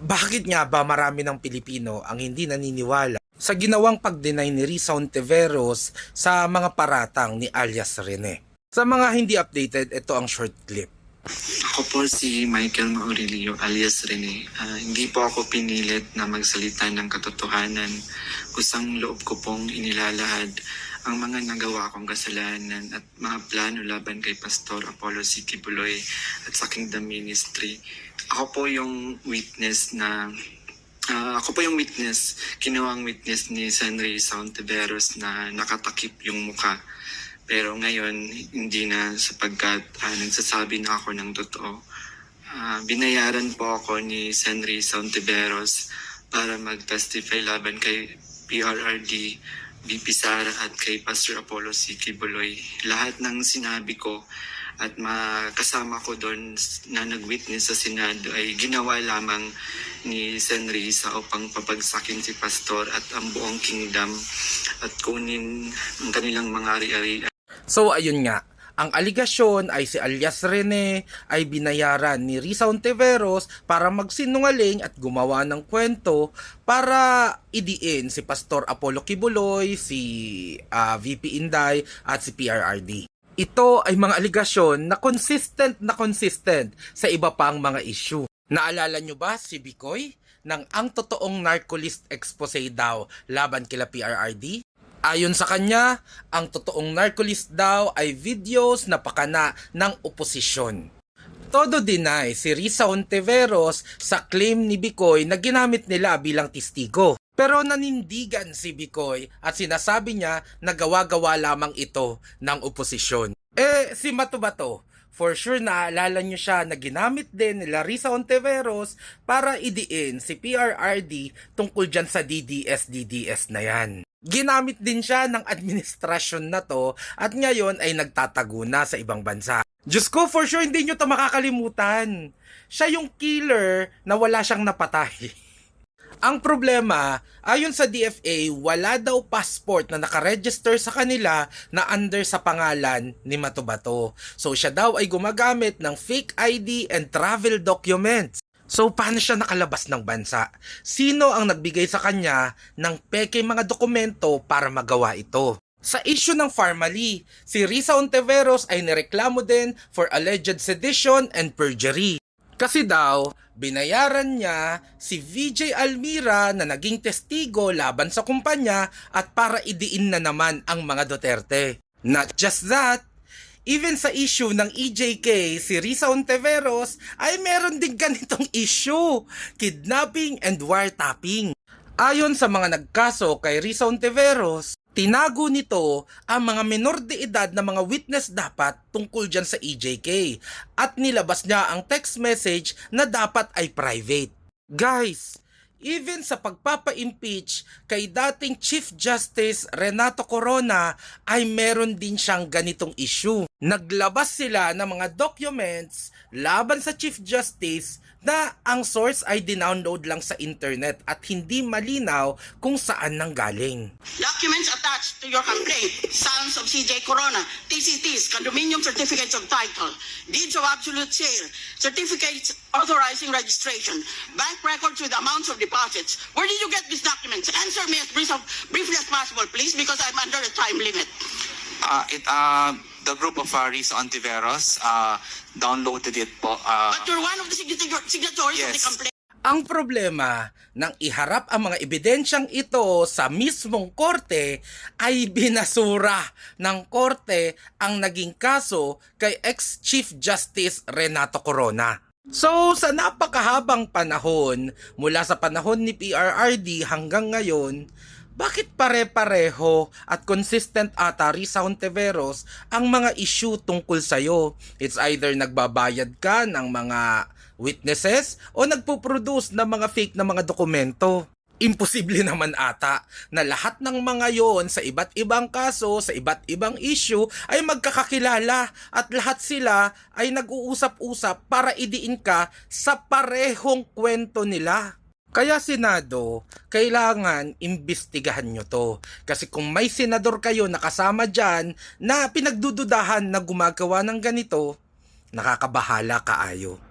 Bakit nga ba marami ng Pilipino ang hindi naniniwala sa ginawang pagdeny ni Risa Ontiveros sa mga paratang ni alias Rene? Sa mga hindi updated, ito ang short clip. Ako po si Michael Maurilio alias Rene. Ah, hindi po ako pinilit na magsalita ng katotohanan. Kusang loob ko pong inilalahad ang mga nagawa kong kasalanan at mga plano laban kay Pastor Apollo C. Kibuloy at sa Kingdom Ministry. Ako po yung witness na Ah, ako po yung witness, kinuwang witness ni Senry Sauntiveros na nakatakip yung muka. Pero ngayon, hindi na sapagkat ah, nagsasabi na ako ng totoo. Ah, binayaran po ako ni Senry Sauntiveros para mag-testify laban kay PRRD, BP Sara at kay Pastor Apollo C. Kibuloy. Lahat ng sinabi ko at makasama ko doon na nag-witness sa Senado ay ginawa lamang ni Sen Risa upang papagsakin si Pastor at ang buong kingdom at kunin ang kanilang mga ari-ari So ayun nga, ang aligasyon ay si alias Rene ay binayaran ni Risa Ontiveros para magsinungaling at gumawa ng kwento para idiin si Pastor Apollo Kibuloy, si ah, VP Inday at si PRRD. Ito ay mga aligasyon na consistent na consistent sa iba pang mga issue. Naalala nyo ba si Bikoy? Nang ang totoong narcolist expose daw laban kila PRRD? Ayon sa kanya, ang totoong narcolist daw ay videos na pakana ng oposisyon. Todo deny si Risa Ontiveros sa claim ni Bikoy na ginamit nila bilang testigo. Pero nanindigan si Bikoy at sinasabi niya na gawa-gawa lamang ito ng oposisyon. Eh, si Matubato, for sure naalala niyo siya na ginamit din ni Larissa Ontiveros para idiin si PRRD tungkol dyan sa DDS-DDS na yan. Ginamit din siya ng administrasyon na to at ngayon ay nagtatago na sa ibang bansa. Diyos ko, for sure hindi nyo to makakalimutan. Siya yung killer na wala siyang napatay. Ang problema, ayon sa DFA, wala daw passport na nakaregister sa kanila na under sa pangalan ni Matubato. So siya daw ay gumagamit ng fake ID and travel documents. So paano siya nakalabas ng bansa? Sino ang nagbigay sa kanya ng peke mga dokumento para magawa ito? Sa issue ng Farmally, si Risa Ontiveros ay nireklamo din for alleged sedition and perjury. Kasi daw, binayaran niya si VJ Almira na naging testigo laban sa kumpanya at para idiin na naman ang mga Duterte. Not just that, even sa issue ng EJK, si Risa Ontiveros ay meron din ganitong issue, kidnapping and wiretapping. Ayon sa mga nagkaso kay Risa Ontiveros, tinago nito ang mga menor de edad na mga witness dapat tungkol dyan sa EJK at nilabas niya ang text message na dapat ay private. Guys, even sa pagpapa-impeach kay dating Chief Justice Renato Corona ay meron din siyang ganitong issue. Naglabas sila ng mga documents laban sa Chief Justice na ang source ay dinownload lang sa internet at hindi malinaw kung saan nanggaling. Documents attached to your complaint, Sons of CJ Corona, TCTs, condominium certificates of title, deeds of absolute sale, certificates authorizing registration, bank records with amounts of deposits. Where did you get these documents? Answer me as briefly as possible, please, because I'm under a time limit. Uh, it, uh, the group of uh, Risa Ontiveros uh, downloaded it po. Uh, But you're one of the signator- signatories of the Yes. complaint. Ang problema nang iharap ang mga ebidensyang ito sa mismong korte ay binasura ng korte ang naging kaso kay ex-Chief Justice Renato Corona. So sa napakahabang panahon mula sa panahon ni PRRD hanggang ngayon, bakit pare-pareho at consistent ata Risa Ontiveros ang mga issue tungkol sa'yo? It's either nagbabayad ka ng mga witnesses o nagpo-produce ng mga fake na mga dokumento. Imposible naman ata na lahat ng mga yon sa iba't ibang kaso, sa iba't ibang issue ay magkakakilala at lahat sila ay nag-uusap-usap para idiin ka sa parehong kwento nila. Kaya Senado, kailangan imbestigahan nyo to. Kasi kung may senador kayo na kasama dyan na pinagdududahan na gumagawa ng ganito, nakakabahala kaayo.